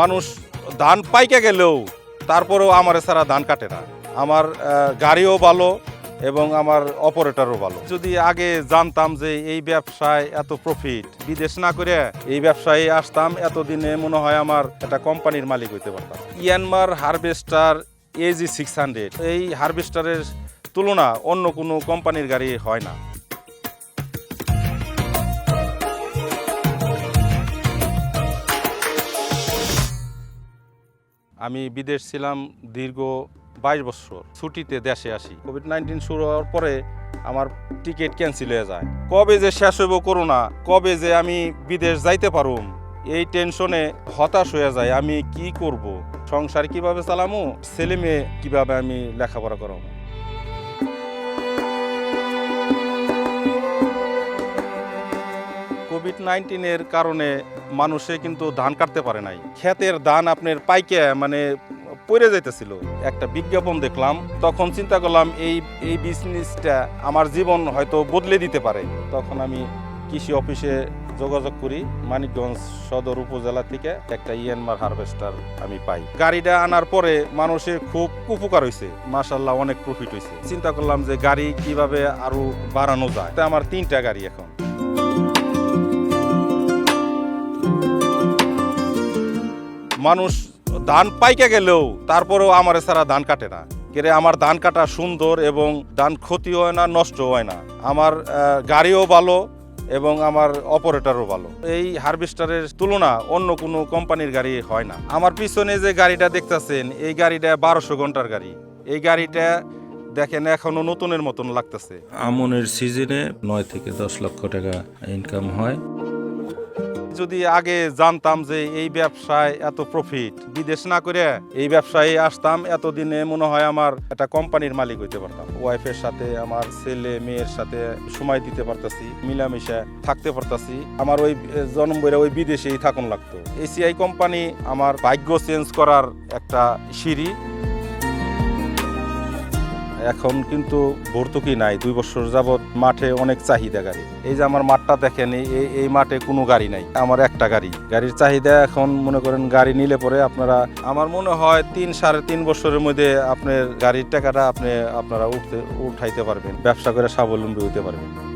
মানুষ ধান পাইকে গেলেও তারপরেও আমার ছাড়া ধান কাটে না। আমার গাড়িও ভালো এবং আমার অপারেটরও ভালো। যদি আগে জানতাম যে এই ব্যবসায় এত প্রফিট বিদেশ না করে এই ব্যবসায় আসতাম, এতদিনে মনে হয় আমার একটা কোম্পানির মালিক হইতে পারতাম। Yanmar harvester AG six hundred এই হারভেস্টারের তুলনা অন্য কোনো কোম্পানির গাড়ি হয় না। আমি বিদেশ ছিলাম দীর্ঘ বাইশ বছর। ছুটিতে দেশে আসি। কোভিড নাইন্টিন শুরু হওয়ার পরে আমার টিকিট ক্যান্সেল হয়ে যায়। কবে যে শেষ হইব করোনা কবে যে আমি বিদেশ যাইতে পারুম, এই টেনশনে হতাশ হয়ে যায়। আমি কি করব? সংসার কীভাবে চালামো? ছেলে মেয়ে কীভাবে আমি লেখাপড়া করাবো কোভিড নাইন্টিনের কারণে মানুষে কিন্তু ধান কাটতে পারে নাই। ক্ষেতের ধান আপনার পাইকে মানে পড়ে যাইতেছিল। একটা বিজ্ঞাপন দেখলাম, তখন চিন্তা করলাম, এই এই বিজনেসটা আমার জীবন হয়তো বদলে দিতে পারে। তখন আমি কৃষি অফিসে যোগাযোগ করি, মানিকগঞ্জ সদর উপজেলা থেকে একটা ইএনমার হারভেস্টার আমি পাই। গাড়িটা আনার পরে মানুষের খুব উপকার হয়েছে মাসাল্লাহ অনেক প্রফিট হয়েছে চিন্তা করলাম যে গাড়ি কীভাবে আরও বাড়ানো যায়। তা আমার তিনটা গাড়ি এখন। মানুষ ধান পাইকে গেলেও তারপরেও আমার ছাড়া ধান কাটে না। কেরে আমার ধান কাটা সুন্দর এবং ধান ক্ষতি হয় না নষ্ট হয় না। আমার গাড়িও ভালো এবং আমার অপারেটরও ভালো। এই হারভেস্টারের তুলনা অন্য কোনো কোম্পানির গাড়ি হয় না। আমার পিছনে যে গাড়িটা দেখতেছেন, এই গাড়িটা বারোশো ঘণ্টার গাড়ি। এই গাড়িটা দেখেন এখনও নতুনের মতন লাগতেছে। আমনের সিজনে নয় থেকে দশ লক্ষ টাকা ইনকাম হয়। যদি আগে জানতাম যে এই ব্যবসায় এত প্রফিট বিদেশ না করে এই ব্যবসায় আসতাম, এতদিনে মনে হয় আমার একটা কোম্পানির মালিক হইতে পারতাম। ওয়াইফের সাথে, আমার ছেলে মেয়ের সাথে সময় দিতে পারতাছি, মিলামিশা থাকতে পারতাছি। আমার ওই জন্ম ওই বিদেশেই থাকুন লাগতো। এসিআই কোম্পানি আমার ভাগ্য চেঞ্জ করার একটা সিঁড়ি। এখন কিন্তু ভর্তুকি নাই, দুই বছর যাবৎ মাঠে অনেক চাহিদা গাড়ি। এই যে আমার মাঠটা দেখেন, এই- এই মাঠে কোনো গাড়ি নাই, আমার একটা গাড়ি। গাড়ির চাহিদা এখন মনে করেন গাড়ি নিলে পরে আপনারা, আমার মনে হয় তিন, সাড়ে তিন বছরের মধ্যে আপনার গাড়ির টাকাটা আপনি, আপনারা উঠতে, উঠাইতে পারবেন, ব্যবসা করে স্বাবলম্বী হতে পারবেন।